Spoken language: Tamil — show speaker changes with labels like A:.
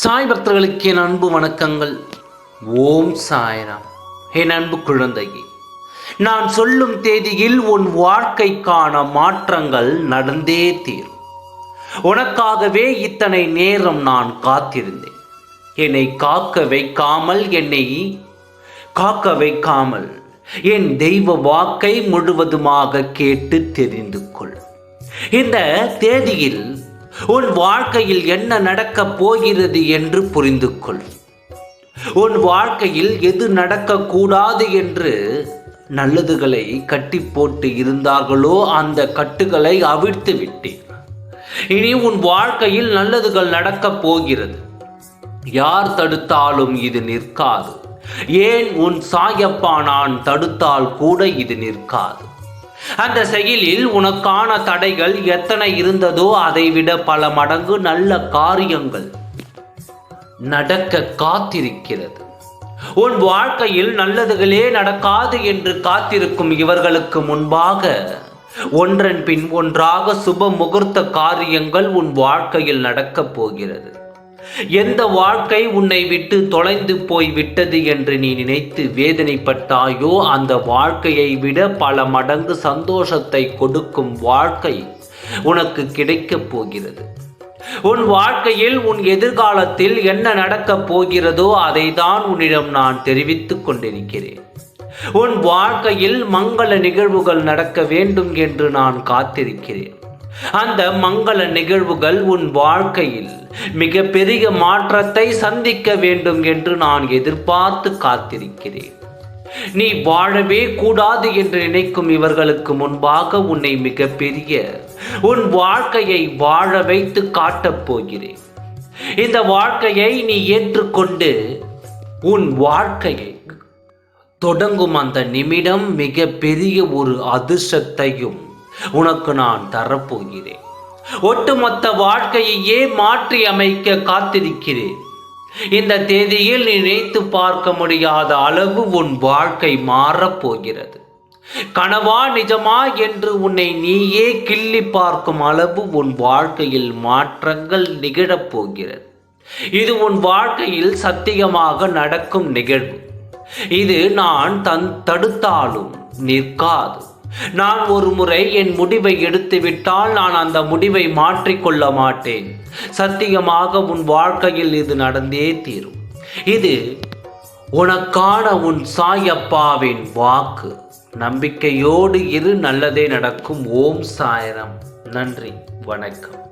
A: சாய் பக்தர்களுக்கு என் அன்பு வணக்கங்கள். ஓம் சாய்ராம். என் அன்பு குழந்தையே நான் சொல்லும் தேதியில் உன் வாழ்க்கைக்கான மாற்றங்கள் நடந்தே தீரும். உனக்காகவே இத்தனை நேரம் நான் காத்திருந்தேன். என்னை காக்க வைக்காமல் என்னை காக்க வைக்காமல் என் தெய்வ வாக்கை முழுவதுமாக கேட்டு தெரிந்து கொள். இந்த தேதியில் உன் வாழ்க்கையில் என்ன நடக்கப் போகிறது என்று புரிந்து கொள் உன் வாழ்க்கையில் எது நடக்கக்கூடாது என்று நல்லதுகளை கட்டி போட்டு இருந்தார்களோ அந்த கட்டுகளை அவிழ்த்து விட்டேன் இனி உன் வாழ்க்கையில் நல்லதுகள் நடக்கப் போகிறது. யார் தடுத்தாலும் இது நிற்காது. ஏன் உன் சாயப்பா நான் தடுத்தால் கூட இது நிற்காது. அந்த செயலில் உனக்கான தடைகள் எத்தனை இருந்ததோ அதைவிட பல மடங்கு நல்ல காரியங்கள் நடக்க காத்திருக்கிறது. உன் வாழ்க்கையில் நல்லதுகளே நடக்காது என்று காத்திருக்கும் இவர்களுக்கு முன்பாக ஒன்றன் பின் ஒன்றாக சுப முகூர்த்த காரியங்கள் உன் வாழ்க்கையில் நடக்கப் போகிறது. எந்த வாழ்க்கை உன்னை விட்டு தொலைந்து போய் விட்டது என்று நீ நினைத்து வேதனைப்பட்டாயோ அந்த வாழ்க்கையை விட பல மடங்கு சந்தோஷத்தை கொடுக்கும் வாழ்க்கை உனக்கு கிடைக்கப் போகிறது. உன் வாழ்க்கையில் உன் எதிர்காலத்தில் என்ன நடக்கப் போகிறதோ அதை தான் உன்னிடம் நான் தெரிவித்துக் கொண்டிருக்கிறேன். உன் வாழ்க்கையில் மங்கள நிகழ்வுகள் நடக்க வேண்டும் என்று நான் காத்திருக்கிறேன். அந்த மங்கள நிகழ்வுகள் உன் வாழ்க்கையில் மிக பெரிய மாற்றத்தை சந்திக்க வேண்டும் என்று நான் எதிர்பார்த்து காத்திருக்கிறேன். நீ வாழவே கூடாது என்று நினைக்கும் இவர்களுக்கு முன்பாக உன்னை மிக பெரிய உன் வாழ்க்கையை வாழ வைத்து காட்டப் போகிறேன். இந்த வாழ்க்கையை நீ ஏற்றுக்கொண்டு உன் வாழ்க்கையை தொடங்கும் அந்த நிமிடம் மிக பெரிய ஒரு அதிர்ஷ்டத்தையும் உனக்கு நான் தரப்போகிறேன். ஒட்டுமொத்த வாழ்க்கையையே மாற்றி அமைக்க காத்திருக்கிறேன்? இந்த தேதியில் நினைத்து பார்க்க முடியாத அளவு உன் வாழ்க்கை மாறப்போகிறது. கனவா நிஜமா என்று உன்னை நீயே கிள்ளி பார்க்கும் அளவு உன் வாழ்க்கையில் மாற்றங்கள் நிகழப் போகிறது இது உன் வாழ்க்கையில் சத்தியமாக நடக்கும் நிகழ்வு. இது நான் தன் தடுத்தாலும் நிற்காது. நான் ஒரு முறை என் முடிவை எடுத்துவிட்டால் நான் அந்த முடிவை மாற்றிக்கொள்ள மாட்டேன். சத்தியமாக உன் வாழ்க்கையில் இது நடந்தே தீரும். இது உனக்கான உன் சாயப்பாவின் வாக்கு. நம்பிக்கையோடு இரு நல்லதே நடக்கும். ஓம் சாயரம். நன்றி. வணக்கம்.